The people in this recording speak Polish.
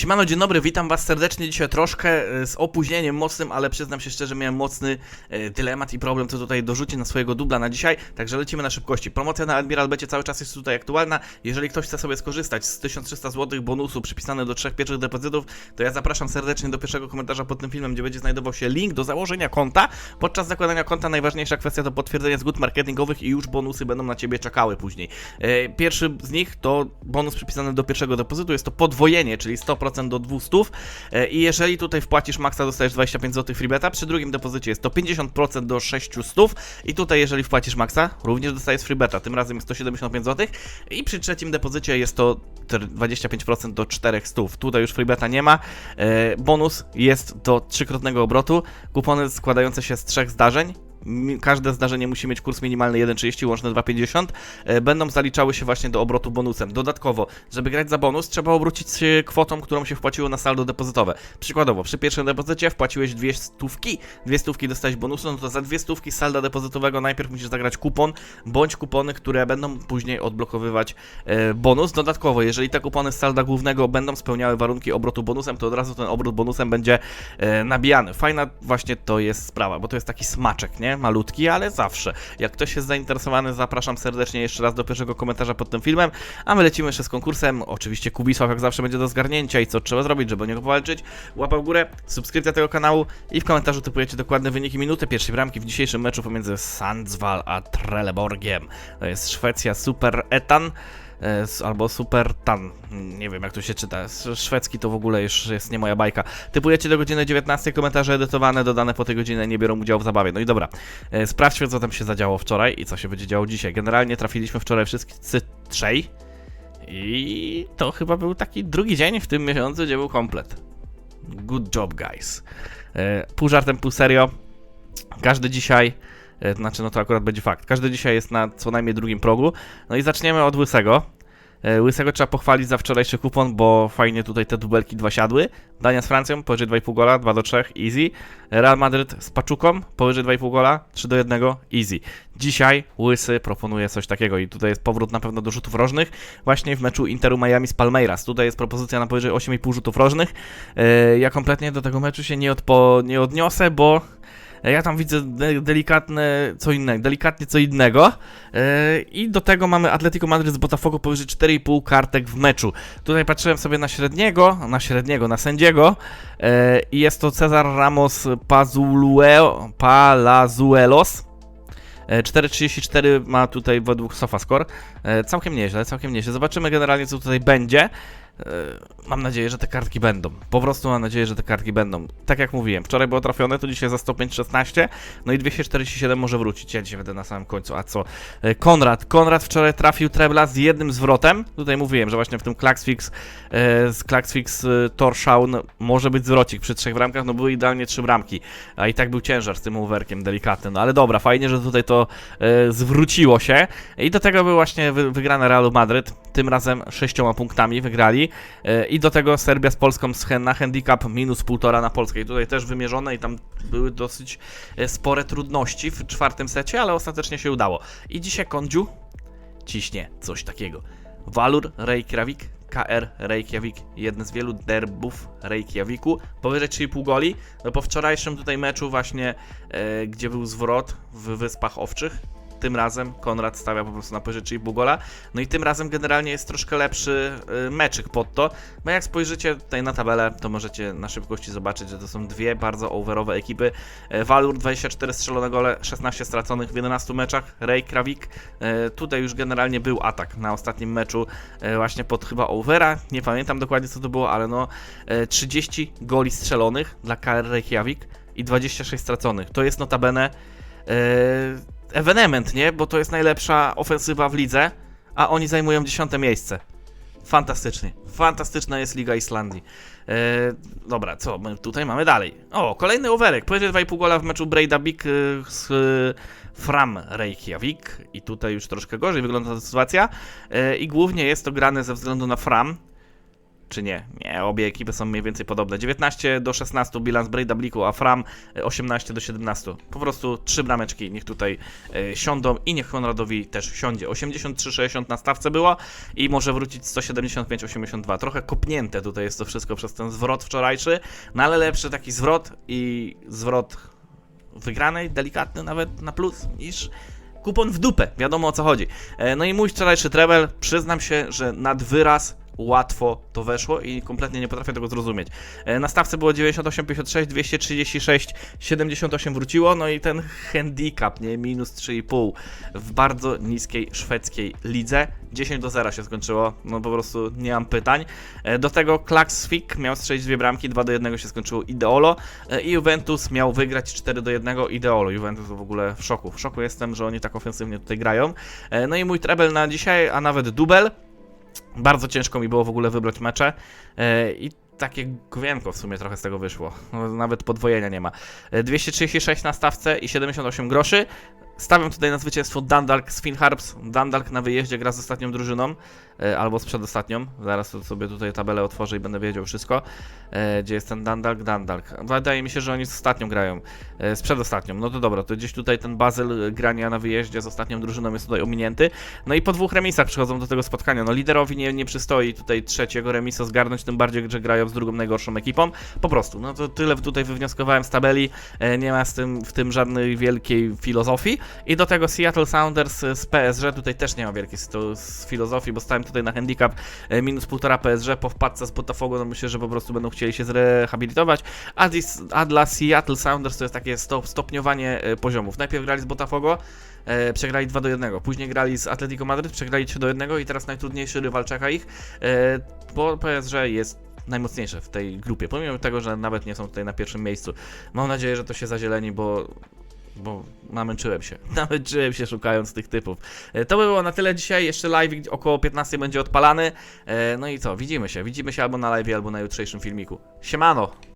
Siemano, dzień dobry, witam was serdecznie dzisiaj troszkę e, z opóźnieniem mocnym, ale przyznam się szczerze, miałem mocny e, dylemat i problem, co tutaj dorzucić na swojego dubla na dzisiaj, także lecimy na szybkości. Promocja na Admiral Becie cały czas jest tutaj aktualna, jeżeli ktoś chce sobie skorzystać z 1300 zł bonusu przypisane do trzech pierwszych depozytów, to ja zapraszam serdecznie do pierwszego komentarza pod tym filmem, gdzie będzie znajdował się link do założenia konta. Podczas zakładania konta najważniejsza kwestia to potwierdzenie zgód marketingowych i już bonusy będą na ciebie czekały później. E, Pierwszy z nich to bonus przypisany do pierwszego depozytu, jest to podwojenie, czyli 100% do 200 E, i jeżeli tutaj wpłacisz maksa dostajesz 25 zł freebeta, przy drugim depozycie jest to 50% do 600 i tutaj jeżeli wpłacisz maksa również dostajesz freebeta, tym razem jest to 75 zł i przy trzecim depozycie jest to 25% do 400. Tutaj już freebeta nie ma. E, Bonus jest do trzykrotnego obrotu. Kupony składające się z trzech zdarzeń. Każde zdarzenie musi mieć kurs minimalny 1,30, łączny 2,50. E, Będą zaliczały się właśnie do obrotu bonusem. Dodatkowo, żeby grać za bonus, trzeba obrócić kwotą, którą się wpłaciło na saldo depozytowe. Przykładowo, przy pierwszym depozycie wpłaciłeś dwie stówki, dwie stówki dostałeś bonusu, no to za dwie stówki salda depozytowego najpierw musisz zagrać kupon, bądź kupony, które będą później odblokowywać e, bonus. Dodatkowo, jeżeli te kupony z salda głównego będą spełniały warunki obrotu bonusem, to od razu ten obrót bonusem będzie e, nabijany. Fajna właśnie to jest sprawa, bo to jest taki smaczek, nie? Malutki, ale zawsze. Jak ktoś jest zainteresowany, zapraszam serdecznie jeszcze raz do pierwszego komentarza pod tym filmem, a my lecimy jeszcze z konkursem. Oczywiście Kubisław jak zawsze będzie do zgarnięcia i co trzeba zrobić, żeby o niego powalczyć. Łapa w górę, subskrypcja tego kanału i w komentarzu typujecie dokładne wyniki minuty pierwszej bramki w dzisiejszym meczu pomiędzy Sandsval a Trelleborgiem. To jest Szwecja Super Etan. E, Albo Super Tan, nie wiem jak to się czyta. Szwedzki to w ogóle już jest nie moja bajka. Typujecie do godziny 19, komentarze edytowane, dodane po tej godzinie nie biorą udziału w zabawie. No i dobra, e, sprawdźmy co tam się zadziało wczoraj i co się będzie działo dzisiaj. Generalnie trafiliśmy wczoraj wszyscy trzej i to chyba był taki drugi dzień w tym miesiącu, gdzie był komplet. Good job, guys. E, Pół żartem, pół serio. Każdy dzisiaj, znaczy no to akurat będzie fakt, każdy dzisiaj jest na co najmniej drugim progu. No i zaczniemy od Łysego. E, Łysego trzeba pochwalić za wczorajszy kupon, bo fajnie tutaj te dubelki dwa siadły. Dania z Francją, powyżej 2,5 gola, 2 do 3, easy. Real Madryt z Paczuką, powyżej 2,5 gola, 3 do 1, easy. Dzisiaj Łysy proponuje coś takiego i tutaj jest powrót na pewno do rzutów rożnych, właśnie w meczu Interu Miami z Palmeiras. Tutaj jest propozycja na powyżej 8,5 rzutów rożnych. E, Ja kompletnie do tego meczu się nie, odpo, nie odniosę, bo ja tam widzę de delikatne co innego, delikatnie co innego. Yy, I do tego mamy Atletico Madryt z Botafogo powyżej 4,5 kartek w meczu. Tutaj patrzyłem sobie na średniego, na średniego, na sędziego. Yy, I jest to Cezar Ramos Pazulue, Palazuelos. E, 4,34 ma tutaj według SofaScore. E, Całkiem nieźle, całkiem nieźle. Zobaczymy generalnie, co tutaj będzie. E, Mam nadzieję, że te kartki będą. Po prostu mam nadzieję, że te kartki będą. Tak jak mówiłem, wczoraj było trafione, to dzisiaj za 105,16. No i 247 może wrócić. Ja dzisiaj będę na samym końcu. A co? E, Konrad. Konrad wczoraj trafił trebla z jednym zwrotem. Tutaj mówiłem, że właśnie w tym Klaxfix e, z Klaxfix Torshaun może być zwrocik przy trzech bramkach. No były idealnie trzy bramki. A i tak był ciężar z tym overkiem delikatnym. No ale dobra, fajnie, że tutaj to zwróciło się. I do tego był właśnie wy, wygrana Realu Madryt. Tym razem sześcioma punktami wygrali. E, I do tego Serbia z Polską na handicap minus półtora na Polskę. I tutaj też wymierzone i tam były dosyć e, spore trudności w czwartym secie, ale ostatecznie się udało. I dzisiaj Kondziu ciśnie coś takiego. Valur Reykjavik, KR Reykjavik, jeden z wielu derbów Reykjaviku, powyżej 3,5 goli. No po wczorajszym tutaj meczu właśnie, e, gdzie był zwrot w Wyspach Owczych, tym razem Konrad stawia po prostu na powyżej 3,5 gola. No i tym razem generalnie jest troszkę lepszy y, meczyk pod to, bo jak spojrzycie tutaj na tabelę, to możecie na szybkości zobaczyć, że to są dwie bardzo overowe ekipy. E, Valur 24 strzelone gole, 16 straconych w 11 meczach. Reykjavik e, tutaj już generalnie był atak na ostatnim meczu e, właśnie pod chyba overa, nie pamiętam dokładnie co to było, ale no e, 30 goli strzelonych dla KR Reykjavik i 26 straconych. To jest notabene e, ewenement, nie? Bo to jest najlepsza ofensywa w lidze, a oni zajmują dziesiąte miejsce. Fantastycznie. Fantastyczna jest Liga Islandii. E, dobra, co my tutaj mamy dalej? O, kolejny overek. Pojedzie 2,5 gola w meczu Breidabik e, z e, Fram Reykjavik. I tutaj już troszkę gorzej wygląda ta sytuacja. E, I głównie jest to grane ze względu na Fram, czy nie? Nie, obie ekipy są mniej więcej podobne. 19 do 16 bilans Breidabliku, a Fram e, 18 do 17. Po prostu trzy brameczki niech tutaj e, siądą i niech Konradowi też siądzie. 83-60 na stawce było i może wrócić 175-82. Trochę kopnięte tutaj jest to wszystko przez ten zwrot wczorajszy, no ale lepszy taki zwrot i zwrot wygranej, delikatny nawet na plus, niż kupon w dupę. Wiadomo o co chodzi. E, No i mój wczorajszy treble, przyznam się, że nad wyraz łatwo to weszło i kompletnie nie potrafię tego zrozumieć. E, Na stawce było 98, 56, 236, 78 wróciło, no i ten handicap, nie, minus 3,5 w bardzo niskiej szwedzkiej lidze. 10 do 0 się skończyło, no po prostu nie mam pytań. E, Do tego Klaksvik miał strzelić dwie bramki, 2 do 1 się skończyło Ideolo e, i Juventus miał wygrać 4 do 1 Ideolo. Juventus w ogóle w szoku. W szoku jestem, że oni tak ofensywnie tutaj grają. No i mój treble na dzisiaj, a nawet dubel. Bardzo ciężko mi było w ogóle wybrać mecze e, i takie gwienko w sumie trochę z tego wyszło. No, Nawet podwojenia nie ma. E, 236 na stawce i 78 groszy. Stawiam tutaj na zwycięstwo Dundalk z Finharps. Dundalk na wyjeździe gra z ostatnią drużyną, e, albo z przedostatnią. Zaraz sobie tutaj tabelę otworzę i będę wiedział wszystko. E, Gdzie jest ten Dundalk? Dundalk. Wydaje mi się, że oni z ostatnią grają, e, z przedostatnią. No to dobra, to gdzieś tutaj ten Bazyl grania na wyjeździe z ostatnią drużyną jest tutaj ominięty. No i po dwóch remisach przychodzą do tego spotkania. No liderowi nie, nie przystoi tutaj trzeciego remisa zgarnąć, tym bardziej, że grają z drugą najgorszą ekipą. Po prostu, no to tyle tutaj wywnioskowałem z tabeli. Nie ma z tym, w tym żadnej wielkiej filozofii. I do tego Seattle Sounders z PSG tutaj też nie ma wielkiej filozofii, bo stałem tutaj na handicap e, minus 1,5 PSG po wpadce z Botafogo, no myślę, że po prostu będą chcieli się zrehabilitować. A, dis, a dla Seattle Sounders to jest takie stop, stopniowanie e, poziomów. Najpierw grali z Botafogo, e, przegrali 2 do 1. Później grali z Atletico Madryt, przegrali 3 do 1 i teraz najtrudniejszy rywal czeka ich, e, bo PSG jest najmocniejsze w tej grupie, pomimo tego, że nawet nie są tutaj na pierwszym miejscu. Mam nadzieję, że to się zazieleni, bo bo namęczyłem się. Namęczyłem się szukając tych typów. E, To by było na tyle dzisiaj. Jeszcze live około 15 będzie odpalany. E, No i co? Widzimy się. Widzimy się albo na live, albo na jutrzejszym filmiku. Siemano!